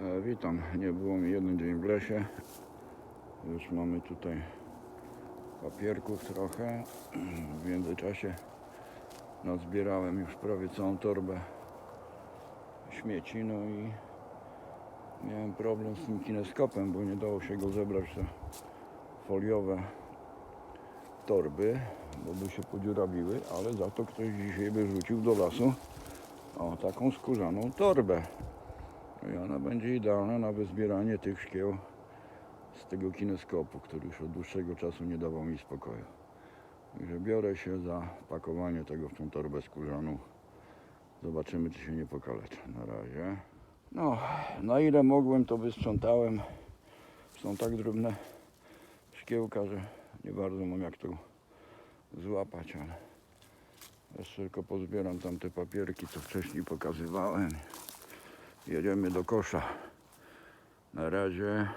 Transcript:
E, witam, nie było mi jeden dzień w lesie. Już mamy tutaj papierków trochę. W międzyczasie nazbierałem już prawie całą torbę śmieci, no i miałem problem z tym kineskopem, bo nie dało się go zebrać te foliowe torby, bo by się podziurawiły, ale za to ktoś dzisiaj wyrzucił do lasu o taką skórzaną torbę. I ona będzie idealna na wyzbieranie tych szkieł z tego kineskopu, który już od dłuższego czasu nie dawał mi spokoju. Także biorę się za pakowanie tego w tą torbę skórzaną. Zobaczymy, czy się nie pokaleczę. Na razie. No, na ile mogłem, to wysprzątałem. Są tak drobne szkiełka, że nie bardzo mam jak to złapać, ale jeszcze tylko pozbieram tam te papierki, co wcześniej pokazywałem. Jedziemy do kosza. Na razie.